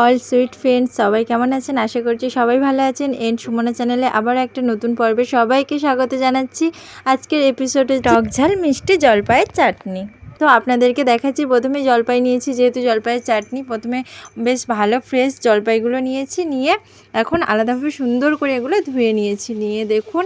All sweet friends, সবাই কেমন আছেন? আশা করছি সবাই ভালো আছেন। এন সুমনা চ্যানেলে আবার একটা নতুন পর্বে সবাইকে স্বাগত জানাচ্ছি। আজকের এপিসোডে টক ঝাল, মিষ্টি জলপাইয়ের চাটনি। তো আপনাদেরকে দেখাচ্ছি, প্রথমে জলপাই নিয়েছি, যেহেতু জলপাইয়ের চাটনি, প্রথমে বেশ ভালো ফ্রেশ জলপাইগুলো নিয়েছি, নিয়ে এখন আলাদাভাবে সুন্দর করে এগুলো ধুয়ে নিয়েছি। নিয়ে দেখুন,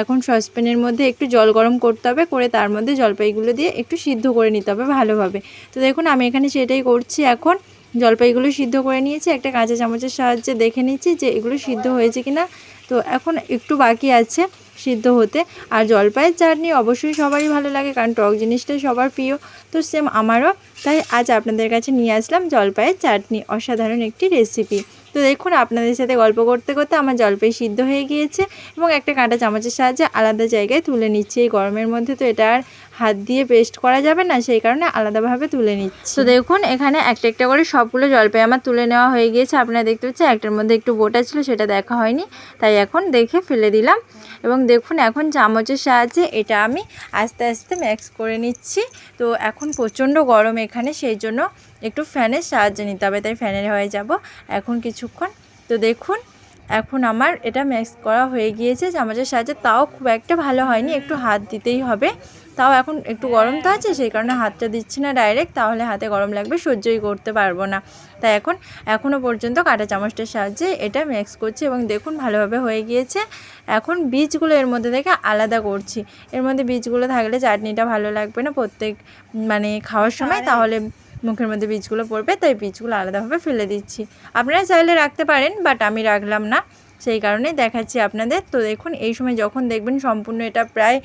এখন সসপ্যানের মধ্যে একটু জল গরম করতে হবে, করে তার মধ্যে জলপাইগুলো দিয়ে একটু সিদ্ধ করে নিতে হবে ভালোভাবে। তো দেখুন, আমি এখানে সেটাই করছি এখন। জলপাইগুলো সিদ্ধ করে নিয়েছি, একটা কাঁচা চামচের সাহায্যে দেখে নিচ্ছি যে এগুলো সিদ্ধ হয়েছে কি না তো এখন একটু বাকি আছে সিদ্ধ হতে। আর জলপাইয়ের চাটনি অবশ্যই সবারই ভালো লাগে, কারণ টক জিনিসটা সবার প্রিয়। তো সেম আমারও। তাই আজ আপনাদের কাছে নিয়ে আসলাম জলপাইয়ের চাটনি, অসাধারণ একটি রেসিপি তো দেখুন, আপনাদের সাথে গল্প করতে করতে আমার জলপাই সিদ্ধ হয়ে গিয়েছে এবং একটা কাঁটা চামচের সাহায্যে আলাদা জায়গায় তুলে নিচ্ছি। এই গরমের মধ্যে তো এটা আর হাত দিয়ে পেস্ট করা যাবে না, সেই কারণে আলাদাভাবে তুলে নিচ্ছি। তো দেখুন, এখানে একটা একটা করে সবগুলো জলপাই আমার তুলে নেওয়া হয়ে গিয়েছে। আপনারা দেখতে পাচ্ছেন, একটার মধ্যে একটু বোটা ছিল, সেটা দেখা হয়নি। তাই এখন দেখে ফেলে দিলাম। এবং দেখুন, এখন চামচের সাহায্যে এটা আমি আস্তে আস্তে ম্যাক্স করে নিচ্ছি। তো এখন প্রচণ্ড গরম এখানে, সেই জন্য একটু ফ্যানের সাহায্য নিতে হবে তাই ফ্যানের হয়ে যাব এখন কিছুক্ষণ। তো দেখুন এখন আমার এটা ম্যাক্স করা হয়ে গিয়েছে চামচের সাহায্যে। তাও খুব একটা ভালো হয়নি একটু হাত দিতেই হবে। তাও এখন একটু গরম তো আছে সেই কারণে হাতটা দিচ্ছি না ডাইরেক্ট তাহলে হাতে গরম লাগবে সহ্যই করতে পারব না। তাই এখন এখনও পর্যন্ত কাটা চামচটার সাহায্যে এটা ম্যাক্স করছি এবং দেখুন ভালোভাবে হয়ে গিয়েছে। এখন বীজগুলো এর মধ্যে থেকে আলাদা করছি। এর মধ্যে বীজগুলো থাকলে চাটনিটা ভালো লাগবে না প্রত্যেক মানে খাওয়ার সময় তাহলে মুখের মধ্যে বীজগুলো পড়বে, তাই বীজগুলো আলাদাভাবে ফেলে দিচ্ছি। আপনারা চাইলে রাখতে পারেন বাট আমি রাখলাম না। সেই কারণেই দেখাচ্ছি আপনাদের। তো দেখুন, এই সময় যখন দেখবেন সম্পূর্ণ এটা প্রায়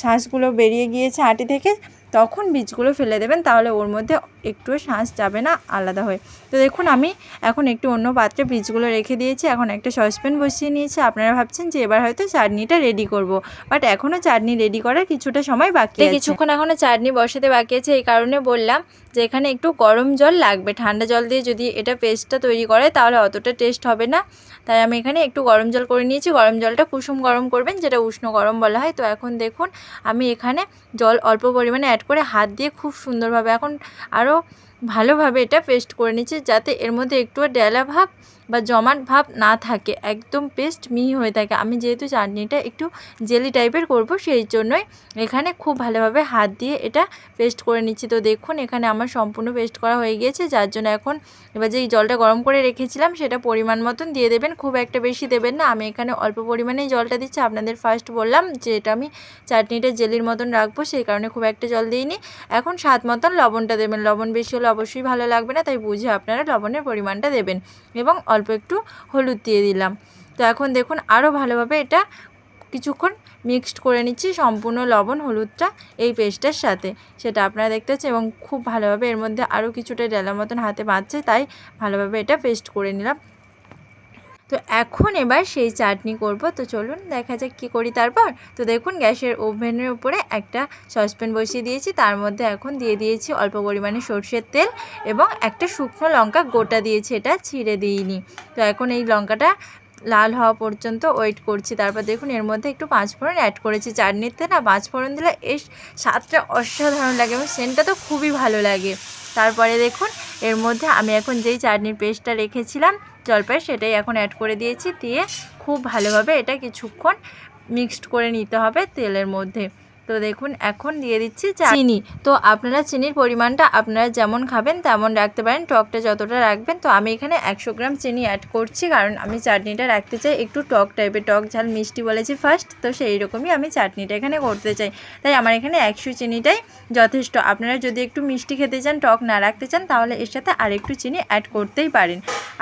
শ্বাসগুলো বেরিয়ে গিয়েছে আটি থেকে, তখন বীজগুলো ফেলে দেবেন, তাহলে ওর মধ্যে একটুও শাঁস যাবে না আলাদা হয়ে। তো দেখুন আমি এখন একটু অন্য পাত্রে বীজগুলো রেখে দিয়েছি এখন একটা সসপ্যান বসিয়ে নিয়েছি। আপনারা ভাবছেন যে এবার হয়তো চাটনিটা রেডি করব বাট এখনও চাটনি রেডি করার কিছুটা সময় বাকি কিছুক্ষণ এখনও চাটনি বসাতে বাকি আছে এই কারণে বললাম যে এখানে একটু গরম জল লাগবে। ঠান্ডা জল দিয়ে যদি এটা পেস্টটা তৈরি করে তাহলে অতটা টেস্ট হবে না। তাই আমি এখানে একটু গরম জল করে নিয়েছি। গরম জলটা কুসুম গরম করবেন যেটা উষ্ণ গরম বলা হয়। তো এখন দেখুন আমি এখানে জল অল্প পরিমাণে অ্যাড করে হাত দিয়ে খুব সুন্দরভাবে এখন আরও pero ভালোভাবে এটা পেস্ট করে নিচ্ছি যাতে এর মধ্যে একটুও ডেলা ভাব বা জমাট ভাব না থাকে, একদম পেস্ট মিহি হয়ে থাকে। আমি যেহেতু চাটনিটা একটু জেলি টাইপের করব, সেই জন্যই এখানে খুব ভালোভাবে হাত দিয়ে এটা পেস্ট করে নিচ্ছি। তো দেখুন, এখানে আমার সম্পূর্ণ পেস্ট করা হয়ে গিয়েছে, যার জন্য এখন এবার যেই জলটা গরম করে রেখেছিলাম, সেটা পরিমাণ মতন দিয়ে দেবেন, খুব একটা বেশি দেবেন না। আমি এখানে অল্প পরিমাণেই জলটা দিচ্ছি। আপনাদের ফার্স্ট বললাম যে এটা আমি চাটনিটা জেলির মতন রাখব, সেই কারণে খুব একটা জল দিইনি। এখন স্বাদ মতন লবণটা দেবেন। লবণ বেশি হলে অবশ্যই ভালো লাগবে না, তাই বুঝে আপনারা লবণের পরিমাণটা দেবেন এবং অল্প একটু হলুদ দিয়ে দিলাম। তো এখন দেখুন আরও ভালোভাবে এটা কিছুক্ষণ মিক্সড করে নিচ্ছি সম্পূর্ণ লবণ হলুদটা এই পেস্টের সাথে। সেটা আপনারা দেখতে পাচ্ছেন এবং খুব ভালোভাবে এর মধ্যে আরও কিছুটা ডেলার মতন হাতে বাঁচছে তাই ভালোভাবে এটা পেস্ট করে নিলাম। তো এখন এবার সেই চাটনি করব। তো চলুন দেখা যাক কী করি তারপর। তো দেখুন গ্যাসের ওভেনের উপরে একটা সসপ্যান বসিয়ে দিয়েছি। তার মধ্যে এখন দিয়ে দিয়েছি অল্প পরিমাণে সর্ষের তেল এবং একটা শুকনো লঙ্কা গোটা দিয়েছি। এটা ছিঁড়ে দিইনি। তো এখন এই লঙ্কাটা লাল হওয়া পর্যন্ত ওয়েট করছি। তারপর দেখুন এর মধ্যে একটু পাঁচফোড়ন অ্যাড করেছি চাটনিতে না। পাঁচফোড়ন দিলে এর স্বাদটা অসাধারণ লাগে এবং সেন্টটা তো খুবই ভালো লাগে। তারপরে দেখুন এর মধ্যে আমি এখন যেই চাটনির পেস্টটা রেখেছিলাম জলপাই সেটাই এখন অ্যাড করে দিয়েছি, দিয়ে খুব ভালোভাবে এটা কিছুক্ষণ মিক্সড করে নিতে হবে তেলের মধ্যে। তো দেখুন, এখন দিয়ে দিচ্ছি চিনি। তো আপনারা চিনির পরিমাণটা আপনারা যেমন খাবেন তেমন রাখতে পারেন। টকটা যতটা রাখবেন, তো আমি এখানে একশো গ্রাম চিনি অ্যাড করছি। কারণ আমি চাটনিটা রাখতে চাই একটু টক টাইপের টক ঝাল মিষ্টি বলেছি ফার্স্ট তো সেই রকমই আমি চাটনিটা এখানে করতে চাই। তাই আমার এখানে একশো চিনিটাই যথেষ্ট। আপনারা যদি একটু মিষ্টি খেতে চান, টক না রাখতে চান, তাহলে এর সাথে আরেকটু চিনি অ্যাড করতেই পারেন।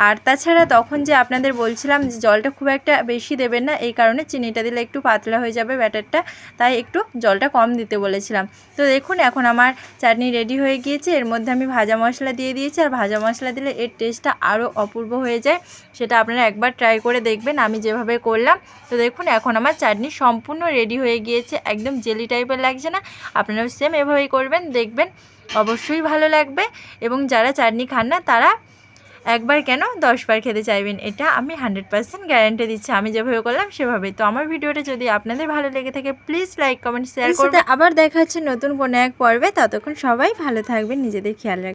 আর তাছাড়া তখন যে আপনাদের বলছিলাম যে জলটা খুব একটা বেশি দেবেন না, এই কারণে চিনিটা দিলে একটু পাতলা হয়ে যাবে ব্যাটারটা, তাই একটু জলটা কম দিতে বলেছিলাম। তো দেখুন, এখন আমার চাটনি রেডি হয়ে গিয়েছে। এর মধ্যে আমি ভাজা মশলা দিয়ে দিয়েছি। আর ভাজা মশলা দিলে এর টেস্টটা আরও অপূর্ব হয়ে যায়। সেটা আপনারা একবার ট্রাই করে দেখবেন। আমি যেভাবে করলাম, তো দেখুন, এখন আমার চাটনি সম্পূর্ণ রেডি হয়ে গিয়েছে। একদম জেলি টাইপের লাগছে না। আপনারাও সেম এভাবেই করবেন, দেখবেন। অবশ্যই ভালো লাগবে। এবং যারা চাটনি খান না, তারা একবার কেন দশবার খেতে চাইবেন? এটা আমি হান্ড্রেড পার্সেন্ট গ্যারান্টি দিচ্ছি। আমি যেভাবে করলাম সেভাবে। তো আমার ভিডিওটা যদি আপনাদের ভালো লেগে থাকে প্লিজ লাইক কমেন্ট শেয়ার করতে আবার দেখা হচ্ছে নতুন কোনো এক পর্বে। ততক্ষণ সবাই ভালো থাকবেন নিজেদের খেয়াল রাখবেন।